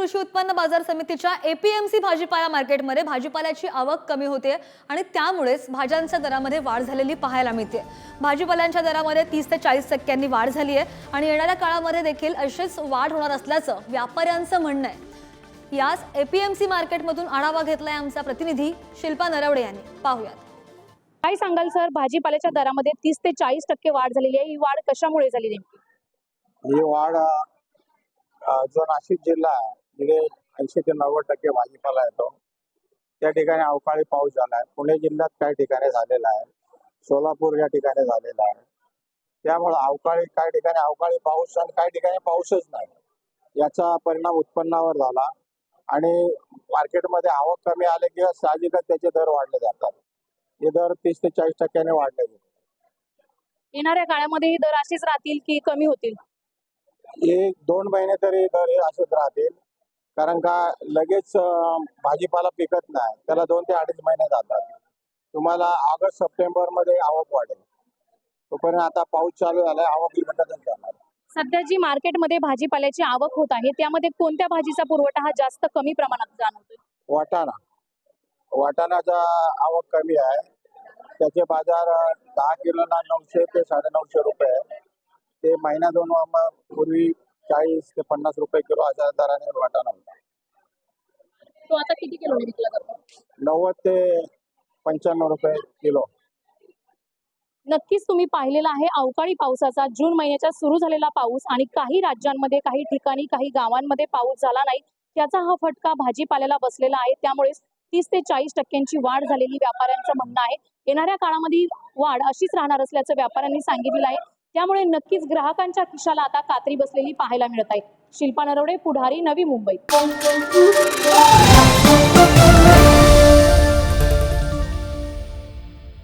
कृषी उत्पन्न बाजार समितीच्या एपीएमसी भाजीपाला मार्केटमध्ये भाजीपाल्याची आवक कमी होते आणि त्यामुळेच भाज्यांच्या दरामध्ये वाढ झालेली पाहायला मिळते. भाजीपाल्यांच्या दरामध्ये तीस ते चाळीस टक्क्यांनी वाढ झाली आहे आणि येणाऱ्या काळामध्ये देखील अशीच वाढ होणार असल्याचं व्यापाऱ्यांचं म्हणणं आहे. याच एपीएमसी मार्केटमधून आढावा घेतलाय आमचा प्रतिनिधी शिल्पा नरवडे यांनी. पाहूयात. काय सांगाल सर? भाजीपाल्याच्या दरामध्ये तीस ते चाळीस टक्के वाढ झालेली आहे. ही वाढ कशामुळे झाली नेमकी? ही वाढ जो नाशिक जिल्हा आहे तिथे ऐंशी ते नव्वद टक्के भाजीपाला येतो. त्या ठिकाणी अवकाळी पाऊस झाला आहे पुणे जिल्ह्यात काही ठिकाणी झालेला आहे. सोलापूर या ठिकाणी झालेला आहे. त्यामुळे अवकाळी काही ठिकाणी अवकाळी पाऊस आणि काही ठिकाणी पाऊसच नाही. याचा परिणाम उत्पन्नावर झाला आणि मार्केटमध्ये आवक कमी आले की साहजिकच त्याचे दर वाढले जातात. हे दर तीस ते चाळीस टक्क्याने वाढले गेले. येणाऱ्या काळामध्ये ही दर असेच राहतील की कमी होतील? एक दोन महिने तरी दर हे असेच राहतील. कारण का लगेच भाजीपाला पिकत नाही. त्याला दोन ते अडीच महिने जातात. तुम्हाला ऑगस्ट सप्टेंबरमध्ये आवक वाढेल. तोपर्यंत आता पाऊस चालू झालाय आवक लगेचच जाणार. सध्या जी मार्केटमध्ये भाजीपाल्याची आवक होत आहे त्यामध्ये कोणत्या भाजीचा पुरवठा हा जास्त कमी प्रमाणात जाणवतोय? वाटाणा. वाटाणाचा आवक कमी आहे. त्याचे बाजार दहा किलोला नऊशे ते साडेनऊशे रुपये आहे. ते महिना दोन पूर्वी चाळीस ते पन्नास रुपये किलो अशा दराने वाटाणा होता. तो आता किती किलो विकला जातो नव्वद ते पंच्याण्णव रुपये किलो. नक्कीच तुम्ही पाहिलेला आहे अवकाळी पावसाचा. जून महिन्याचा सुरू झालेला पाऊस आणि काही राज्यांमध्ये काही ठिकाणी काही गावांमध्ये पाऊस झाला नाही. त्याचा हा फटका भाजीपाल्याला बसलेला आहे. त्यामुळे तीस ते चाळीस टक्क्यांची वाढ झालेली व्यापाऱ्यांचं म्हणणं आहे. येणाऱ्या काळामध्ये वाढ अशीच राहणार असल्याचं व्यापाऱ्यांनी सांगितलेलं आहे. त्यामुळे नक्कीच ग्राहकांच्या खिशाला आता कात्री बसलेली पाहायला मिळत आहे. शिल्पा नरवडे पुढारी नवी मुंबई.